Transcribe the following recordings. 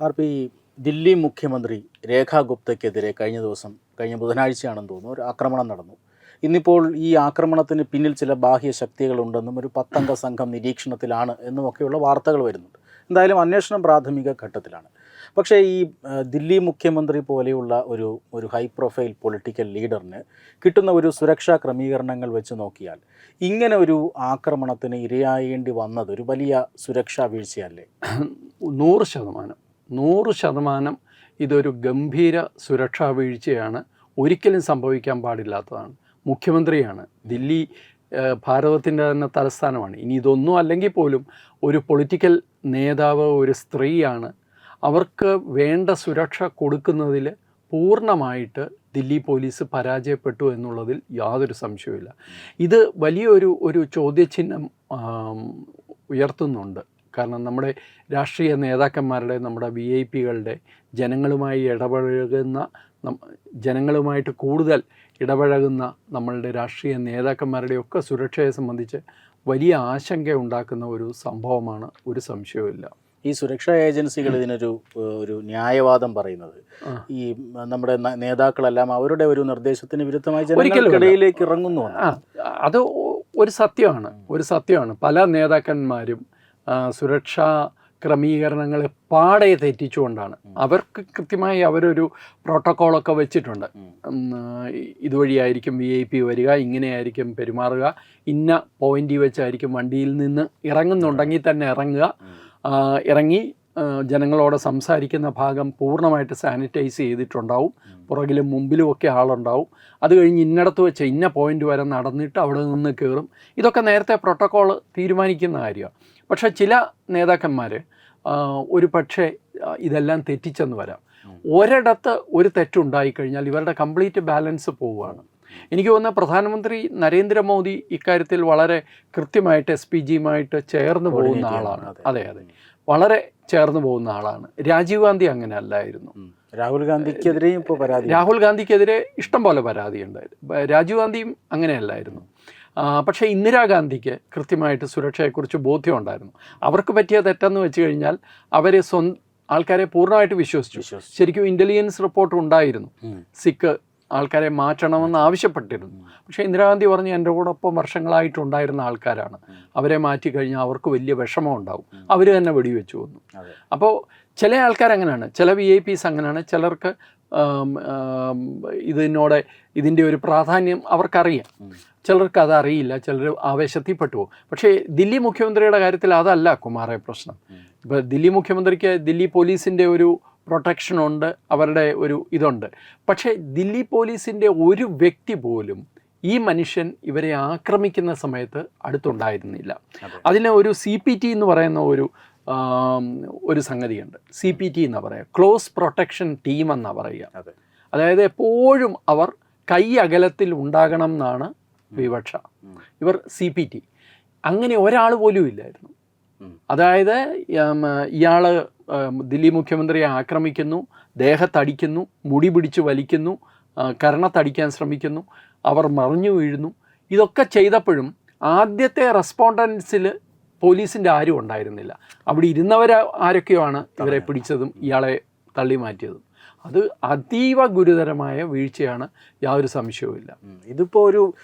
R P Delhi മുഖ്യമന്ത്രി രേഖാ ഗുപ്തയ്ക്കെതിരെ കഴിഞ്ഞ ദിവസം കഴിഞ്ഞ ബുധനാഴ്ചയാണെന്ന് തോന്നുന്നു ഒരു ആക്രമണം നടന്നു. ഇന്നിപ്പോൾ ഈ ആക്രമണത്തിന് പിന്നിൽ ചില ബാഹ്യ ശക്തികളുണ്ടെന്നും ഒരു പത്തംഗ സംഘം നിരീക്ഷണത്തിലാണ് എന്നുമൊക്കെയുള്ള വാർത്തകൾ വരുന്നുണ്ട്. എന്തായാലും അന്വേഷണം പ്രാഥമിക ഘട്ടത്തിലാണ്. പക്ഷേ ഈ ദില്ലി മുഖ്യമന്ത്രി പോലെയുള്ള ഒരു ഒരു ഹൈ പ്രൊഫൈൽ പൊളിറ്റിക്കൽ ലീഡറിന് കിട്ടുന്ന ഒരു സുരക്ഷാ ക്രമീകരണങ്ങൾ വെച്ച് നോക്കിയാൽ ഇങ്ങനെ ഒരു ആക്രമണത്തിന് ഇരയായേണ്ടി വന്നത് ഒരു വലിയ സുരക്ഷാ വീഴ്ചയല്ലേ? നൂറ് ശതമാനം. നൂറ് ശതമാനം ഇതൊരു ഗംഭീര സുരക്ഷാ വീഴ്ചയാണ്. ഒരിക്കലും സംഭവിക്കാൻ പാടില്ലാത്തതാണ്. മുഖ്യമന്ത്രിയാണ്. ദില്ലി ഭാരതത്തിന്റെ തന്നെ തലസ്ഥാനമാണ്. ഇനി ഇതൊന്നും അല്ലെങ്കിൽ പോലും ഒരു പൊളിറ്റിക്കൽ നേതാവ് ഒരു സ്ത്രീയാണ് അവർക്ക് വേണ്ട സുരക്ഷ കൊടുക്കുന്നതിൽ പൂർണമായിട്ട് ദില്ലി പോലീസ് പരാജയപ്പെട്ടു എന്നുള്ളതിൽ യാതൊരു സംശയവുമില്ല. ഇത് വലിയൊരു ഒരു ചോദ്യചിഹ്നം ഉയർത്തുന്നുണ്ട്. കാരണം നമ്മുടെ രാഷ്ട്രീയ നേതാക്കന്മാരുടെ നമ്മുടെ വി ഐ പികളുടെ ജനങ്ങളുമായി ഇടപഴകുന്ന ജനങ്ങളുമായിട്ട് കൂടുതൽ ഇടപഴകുന്ന നമ്മളുടെ രാഷ്ട്രീയ നേതാക്കന്മാരുടെയൊക്കെ സുരക്ഷയെ സംബന്ധിച്ച് വലിയ ആശങ്ക ഉണ്ടാക്കുന്ന ഒരു സംഭവമാണ്. ഒരു സംശയവുമില്ല. ഈ സുരക്ഷാ ഏജൻസികൾ ഇതിനൊരു ഒരു ന്യായവാദം പറയുന്നത്. ഈ നമ്മുടെ നേതാക്കളെല്ലാം അവരുടെ ഒരു നിർദ്ദേശത്തിന് വിരുദ്ധമായി. ജനങ്ങൾക്കിടയിലേക്ക് ഇറങ്ങുന്നു അത് ഒരു സത്യമാണ്. ഒരു സത്യമാണ്. പല നേതാക്കന്മാരും സുരക്ഷാ ക്രമീകരണങ്ങളെ പാടെ തെറ്റിച്ചുകൊണ്ടാണ്. അവർക്ക് കൃത്യമായി അവരൊരു പ്രോട്ടോക്കോളൊക്കെ വെച്ചിട്ടുണ്ട്. ഇതുവഴിയായിരിക്കും വി ഐ പി വരിക ഇങ്ങനെയായിരിക്കും പെരുമാറുക. ഇന്ന പോയിന്റിൽ വെച്ചായിരിക്കും വണ്ടിയിൽ നിന്ന് ഇറങ്ങുന്നുണ്ടെങ്കിൽ തന്നെ ഇറങ്ങുക. ഇറങ്ങി ജനങ്ങളോട് സംസാരിക്കുന്ന ഭാഗം പൂർണമായിട്ട് സാനിറ്റൈസ് ചെയ്തിട്ടുണ്ടാവും. പുറകിലും മുമ്പിലും ഒക്കെ ആളുണ്ടാവും. അത് കഴിഞ്ഞ് ഇന്നടത്ത് വെച്ച് ഇന്ന പോയിന്റ് വരെ നടന്നിട്ട് അവിടെ നിന്ന് കയറും ഇതൊക്കെ നേരത്തെ പ്രോട്ടോക്കോൾ തീരുമാനിക്കുന്ന കാര്യമാണ്. പക്ഷേ ചില നേതാക്കന്മാർ ഒരു പക്ഷേ ഇതെല്ലാം തെറ്റിച്ചെന്ന് വരാം. ഒരിടത്ത് ഒരു തെറ്റുണ്ടായിക്കഴിഞ്ഞാൽ ഇവരുടെ കംപ്ലീറ്റ് ബാലൻസ് പോവുകയാണ്. എനിക്ക് തോന്നുന്നത് പ്രധാനമന്ത്രി നരേന്ദ്രമോദി ഇക്കാര്യത്തിൽ വളരെ കൃത്യമായിട്ട് എസ് പി ജിയുമായിട്ട് ചേർന്ന് പോകുന്ന ആളാണ്. അതെ അതെ. വളരെ ചേർന്ന് പോകുന്ന ആളാണ്. രാജീവ് ഗാന്ധി അങ്ങനെ അല്ലായിരുന്നു. രാഹുൽ ഗാന്ധിക്കെതിരെയും ഇപ്പോൾ പരാതി. രാഹുൽ ഗാന്ധിക്കെതിരെ ഇഷ്ടം പോലെ പരാതി ഉണ്ടായിരുന്നു. രാജീവ് ഗാന്ധിയും അങ്ങനെയല്ലായിരുന്നു പക്ഷേ ഇന്ദിരാഗാന്ധിക്ക് കൃത്യമായിട്ട് സുരക്ഷയെക്കുറിച്ച് ബോധ്യം ഉണ്ടായിരുന്നു. അവർക്ക് പറ്റിയ തെറ്റെന്ന് വെച്ച് കഴിഞ്ഞാൽ അവരെ സ്വന്തം ആൾക്കാരെ പൂർണമായിട്ട് വിശ്വസിച്ചു. ശരിക്കും ഇന്റലിജൻസ് റിപ്പോർട്ട് ഉണ്ടായിരുന്നു. ഉം. ആൾക്കാരെ മാറ്റണമെന്ന് ആവശ്യപ്പെട്ടിരുന്നു. പക്ഷേ ഇന്ദിരാഗാന്ധി പറഞ്ഞ് എന്റെ കൂടൊപ്പം വർഷങ്ങളായിട്ടുണ്ടായിരുന്ന ആൾക്കാരാണ്. അവരെ മാറ്റി കഴിഞ്ഞാൽ അവർക്ക് വലിയ വിഷമം ഉണ്ടാവും അവർ തന്നെ വെടിവെച്ചു വന്നു അപ്പോൾ ചില ആൾക്കാർ അങ്ങനെയാണ്. ചില വി ഐ പീസ് അങ്ങനെയാണ്. ചിലർക്ക് ഇതിനോട് ഇതിന്റെ ഒരു പ്രാധാന്യം അവർക്കറിയാം. ചിലർക്ക് അതറിയില്ല ചിലർ ആവേശത്തിൽ പെട്ടുപോകും പക്ഷേ ദില്ലി മുഖ്യമന്ത്രിയുടെ കാര്യത്തിൽ അതല്ല കുമാറെ പ്രശ്നം. ഇപ്പോൾ ദില്ലി മുഖ്യമന്ത്രിക്ക് ദില്ലി പോലീസിന്റെ ഒരു പ്രൊട്ടക്ഷൻ ഉണ്ട് അവരുടെ ഒരു ഇതുണ്ട്. പക്ഷേ ദില്ലി പോലീസിന്റെ ഒരു വ്യക്തി പോലും ഈ മനുഷ്യൻ ഇവരെ ആക്രമിക്കുന്ന സമയത്ത് അടുത്തുണ്ടായിരുന്നില്ല. അതെ. അതിന് ഒരു സി പി ടി എന്ന് പറയുന്ന ഒരു ഒരു സംഗതിയുണ്ട്. സി പി ടി എന്ന് പറയുക. ക്ലോസ് പ്രൊട്ടക്ഷൻ ടീം എന്നാണ് പറയുക. അതായത് എപ്പോഴും അവർ കൈ അകലത്തിൽ ഉണ്ടാകണം എന്നാണ് വിവക്ഷ. ഇവർ സി പി ടി. അങ്ങനെ ഒരാൾ പോലും ഇല്ലായിരുന്നു. അതായത് ഇയാൾ ദില്ലി മുഖ്യമന്ത്രിയെ ആക്രമിക്കുന്നു ദേഹത്തടിക്കുന്നു മുടി പിടിച്ച് വലിക്കുന്നു കരണത്തടിക്കാൻ ശ്രമിക്കുന്നു അവർ മറിഞ്ഞു വീഴുന്നു. ഇതൊക്കെ ചെയ്തപ്പോഴും ആദ്യത്തെ റെസ്പോണ്ടൻസിൽ പോലീസിന്റെ ആരും ഉണ്ടായിരുന്നില്ല. അവിടെ ഇരുന്നവർ ആരൊക്കെയാണ് ഇവരെ പിടിച്ചതും ഇയാളെ തള്ളി മാറ്റിയതും. അത് അതീവ ഗുരുതരമായ വീഴ്ചയാണ് യാതൊരു സംശയവുമില്ല. ഇതിപ്പോൾ ഇതിപ്പോ ഒരു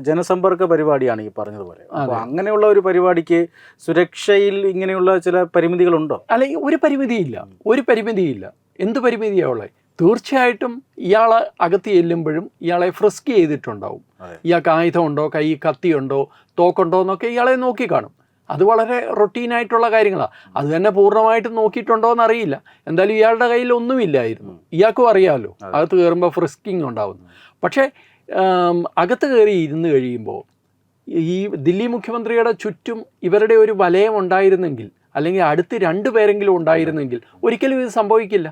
ജനസമ്പർക്ക പരിപാടിയാണ് ഈ പറഞ്ഞതുപോലെ. അങ്ങനെയുള്ള ഒരു പരിപാടിക്ക് സുരക്ഷയിൽ ഇങ്ങനെയുള്ള ചില പരിമിതികളുണ്ടോ? അല്ല ഒരു പരിമിതിയില്ല. ഒരു പരിമിതിയില്ല. എന്ത് പരിമിതിയാണ് ഉള്ളത്? തീർച്ചയായിട്ടും ഇയാളെ അകത്ത് ചെല്ലുമ്പോഴും ഇയാളെ ഫ്രിസ്ക് ചെയ്തിട്ടുണ്ടാവും. ഇയാൾക്ക് ആയുധമുണ്ടോ? കൈ കത്തിയുണ്ടോ? തോക്കുണ്ടോ? എന്നൊക്കെ ഇയാളെ നോക്കി കാണും. അത് വളരെ റൊട്ടീനായിട്ടുള്ള കാര്യങ്ങളാണ് അത് തന്നെ പൂർണമായിട്ട് നോക്കിയിട്ടുണ്ടോ എന്ന് അറിയില്ല എന്തായാലും ഇയാളുടെ കയ്യിൽ ഒന്നുമില്ലായിരുന്നു. ഇയാൾക്കും അറിയാമല്ലോ. അകത്ത് കയറുമ്പോൾ ഫ്രിസ്കിങ് ഉണ്ടാവുന്നു പക്ഷേ അകത്ത് കയറി ഇരുന്ന് കഴിയുമ്പോൾ ഈ ദില്ലി മുഖ്യമന്ത്രിയുടെ ചുറ്റും ഇവരുടെ ഒരു വലയം ഉണ്ടായിരുന്നെങ്കിൽ അല്ലെങ്കിൽ അടുത്ത് രണ്ടു പേരെങ്കിലും ഉണ്ടായിരുന്നെങ്കിൽ ഒരിക്കലും ഇത് സംഭവിക്കില്ല.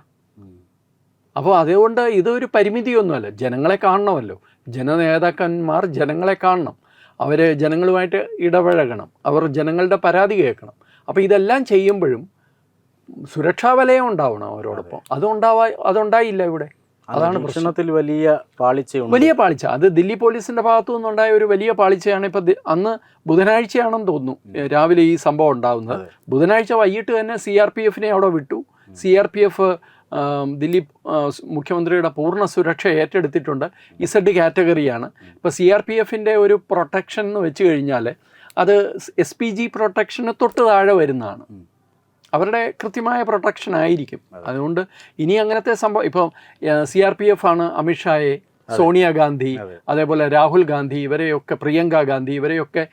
അപ്പോൾ അതുകൊണ്ട് ഇതൊരു പരിമിതിയൊന്നുമല്ല. ജനങ്ങളെ കാണണമല്ലോ. ജനനേതാക്കന്മാർ ജനങ്ങളെ കാണണം. അവർ ജനങ്ങളുമായിട്ട് ഇടപഴകണം. അവർ ജനങ്ങളുടെ പരാതി കേൾക്കണം. അപ്പോൾ ഇതെല്ലാം ചെയ്യുമ്പോഴും സുരക്ഷാ വലയം ഉണ്ടാവണം അവരോടൊപ്പം. അതുണ്ടാവാ അതുണ്ടായില്ല ഇവിടെ. അതാണ് പ്രശ്നത്തിൽ വലിയ പാളിച്ച വലിയ പാളിച്ച. അത് ദില്ലി പോലീസിന്റെ ഭാഗത്തു നിന്നുണ്ടായ ഒരു വലിയ പാളിച്ചയാണ് ഇപ്പൊ അന്ന് ബുധനാഴ്ചയാണെന്ന് തോന്നുന്നു. രാവിലെ ഈ സംഭവം ഉണ്ടാകുന്നത് ബുധനാഴ്ച വൈകിട്ട് തന്നെ സി ആർ പി എഫിനെ അവിടെ വിട്ടു. C R P F Dileep മുഖ്യമന്ത്രിയുടെ പൂർണ സുരക്ഷ ഏറ്റെടുത്തിട്ടുണ്ട്. ഇസഡ് കാറ്റഗറിയാണ്. ഇപ്പോൾ സി ആർ പി എഫിന്റെ ഒരു പ്രൊട്ടക്ഷൻ എന്ന് വെച്ച് കഴിഞ്ഞാൽ അത് എസ് പി ജി പ്രൊട്ടക്ഷന് തൊട്ട് താഴെ വരുന്നതാണ്. അവരുടെ കൃത്യമായ പ്രൊട്ടക്ഷൻ ആയിരിക്കും. അതുകൊണ്ട് ഇനി അങ്ങനത്തെ സംഭവം ഇപ്പം സി ആർ പി എഫ് ആണ് അമിത്ഷായെ സോണിയാഗാന്ധി അതേപോലെ രാഹുൽ ഗാന്ധി ഇവരെയൊക്കെ പ്രിയങ്ക ഗാന്ധി ഇവരെയൊക്കെ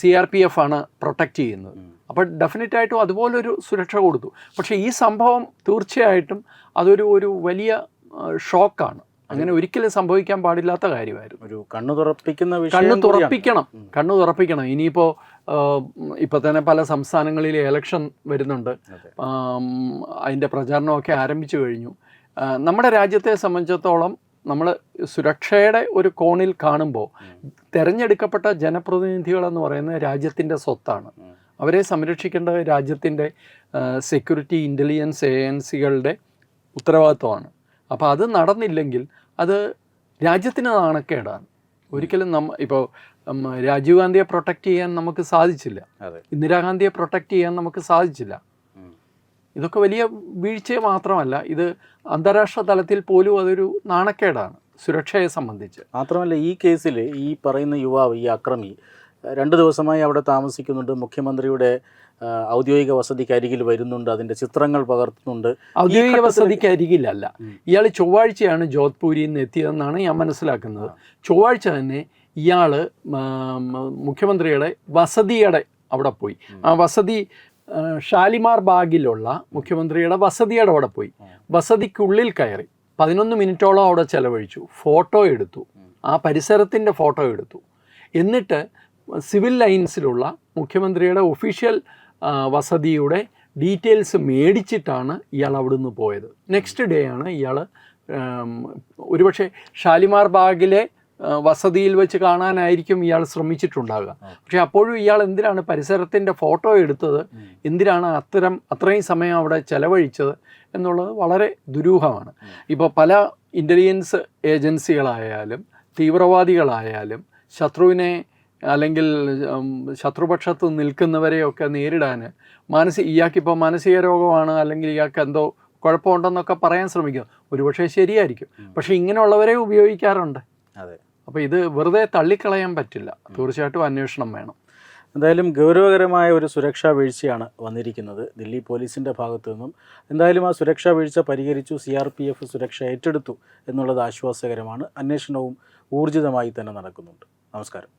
സി ആർ പി എഫ് ആണ് പ്രൊട്ടക്റ്റ് ചെയ്യുന്നത് അപ്പോൾ ഡെഫിനറ്റായിട്ടും അതുപോലൊരു സുരക്ഷ കൊടുത്തു. പക്ഷേ ഈ സംഭവം തീർച്ചയായിട്ടും അതൊരു ഒരു വലിയ ഷോക്കാണ്. അങ്ങനെ ഒരിക്കലും സംഭവിക്കാൻ പാടില്ലാത്ത കാര്യമായിരുന്നു. ഒരു കണ്ണു തുറപ്പിക്കുന്ന കണ്ണു. തുറപ്പിക്കണം. കണ്ണു തുറപ്പിക്കണം. ഇനിയിപ്പോൾ ഇപ്പോൾ തന്നെ പല സംസ്ഥാനങ്ങളിൽ ഇലക്ഷൻ വരുന്നുണ്ട്. അതിന്റെ പ്രചാരണമൊക്കെ ആരംഭിച്ചു കഴിഞ്ഞു. നമ്മുടെ രാജ്യത്തെ സംബന്ധിച്ചിടത്തോളം നമ്മൾ സുരക്ഷയുടെ ഒരു കോണിൽ കാണുമ്പോൾ തിരഞ്ഞെടുക്കപ്പെട്ട ജനപ്രതിനിധികളെന്ന് പറയുന്നത് രാജ്യത്തിന്റെ സ്വത്താണ്. അവരെ സംരക്ഷിക്കേണ്ടത് രാജ്യത്തിന്റെ സെക്യൂരിറ്റി ഇന്റലിജൻസ് ഏജൻസികളുടെ ഉത്തരവാദിത്വമാണ്. അപ്പോൾ അത് നടന്നില്ലെങ്കിൽ അത് രാജ്യത്തിന് നാണക്കേടാണ്. ഒരിക്കലും നമ്മ ഇപ്പോൾ രാജീവ് ഗാന്ധിയെ പ്രൊട്ടക്റ്റ് ചെയ്യാൻ നമുക്ക് സാധിച്ചില്ല. ഇന്ദിരാഗാന്ധിയെ പ്രൊട്ടക്റ്റ് ചെയ്യാൻ നമുക്ക് സാധിച്ചില്ല. ഇതൊക്കെ വലിയ വീഴ്ച മാത്രമല്ല ഇത് അന്താരാഷ്ട്ര തലത്തിൽ പോലും അതൊരു നാണക്കേടാണ് സുരക്ഷയെ സംബന്ധിച്ച്. മാത്രമല്ല ഈ കേസിൽ ഈ പറയുന്ന യുവാവ് ഈ അക്രമി രണ്ട് ദിവസമായി അവിടെ താമസിക്കുന്നുണ്ട്. മുഖ്യമന്ത്രിയുടെ ഔദ്യോഗിക വസതിക്ക് അരികിൽ വരുന്നുണ്ട്. അതിന്റെ ചിത്രങ്ങൾ പകർത്തുന്നുണ്ട്. ഔദ്യോഗിക വസതിക്ക് അരികിലല്ല. ഇയാൾ ചൊവ്വാഴ്ചയാണ് ജോധ്പൂരിൽ നിന്ന് എത്തിയതെന്നാണ് ഞാൻ മനസ്സിലാക്കുന്നത്. ചൊവ്വാഴ്ച തന്നെ ഇയാൾ മുഖ്യമന്ത്രിയുടെ വസതിയുടെ അവിടെ പോയി. ആ വസതി ഷാലിമാർ ബാഗിലുള്ള മുഖ്യമന്ത്രിയുടെ വസതിയുടെ അവിടെ പോയി. വസതിക്കുള്ളിൽ കയറി പതിനൊന്ന് മിനിറ്റോളം അവിടെ ചെലവഴിച്ചു. ഫോട്ടോ എടുത്തു. ആ പരിസരത്തിന്റെ ഫോട്ടോ എടുത്തു. എന്നിട്ട് സിവിൽ ലൈൻസിലുള്ള മുഖ്യമന്ത്രിയുടെ ഒഫീഷ്യൽ വസതിയുടെ ഡീറ്റെയിൽസ് മേടിച്ചിട്ടാണ് ഇയാൾ അവിടുന്ന് പോയത്. നെക്സ്റ്റ് ഡേ ആണ് ഇയാൾ ഒരുപക്ഷെ ഷാലിമാർ ബാഗിലെ വസതിയിൽ വെച്ച് കാണാനായിരിക്കും ഇയാൾ ശ്രമിച്ചിട്ടുണ്ടാകുക പക്ഷെ അപ്പോഴും ഇയാൾ എന്തിനാണ് പരിസരത്തിന്റെ ഫോട്ടോ എടുത്തത്? എന്തിനാണ് അത്തരം അത്രയും സമയം അവിടെ ചെലവഴിച്ചത് എന്നുള്ളത് വളരെ ദുരൂഹമാണ്. ഇപ്പോൾ പല ഇന്റലിജൻസ് ഏജൻസികളായാലും തീവ്രവാദികളായാലും ശത്രുവിനെ അല്ലെങ്കിൽ ശത്രുപക്ഷത്ത് നിൽക്കുന്നവരെയൊക്കെ നേരിടാൻ. മാനസിക ഇയാൾക്കിപ്പോൾ മാനസിക രോഗമാണ് അല്ലെങ്കിൽ ഇയാൾക്ക് എന്തോ കുഴപ്പമുണ്ടെന്നൊക്കെ പറയാൻ ശ്രമിക്കുന്നു ഒരുപക്ഷെ ശരിയായിരിക്കും. പക്ഷേ ഇങ്ങനെയുള്ളവരെ ഉപയോഗിക്കാറുണ്ട്. അതെ. അപ്പോൾ ഇത് വെറുതെ തള്ളിക്കളയാൻ പറ്റില്ല. തീർച്ചയായിട്ടും അന്വേഷണം വേണം. എന്തായാലും ഗൗരവകരമായ ഒരു സുരക്ഷാ വീഴ്ചയാണ് വന്നിരിക്കുന്നത്. ദില്ലി പോലീസിന്റെ ഭാഗത്തു നിന്നും. എന്തായാലും ആ സുരക്ഷാ വീഴ്ച പരിഹരിച്ചു. സി ആർ പി എഫ് സുരക്ഷ ഏറ്റെടുത്തു എന്നുള്ളത് ആശ്വാസകരമാണ്. അന്വേഷണവും ഊർജിതമായി തന്നെ നടക്കുന്നുണ്ട്. നമസ്കാരം.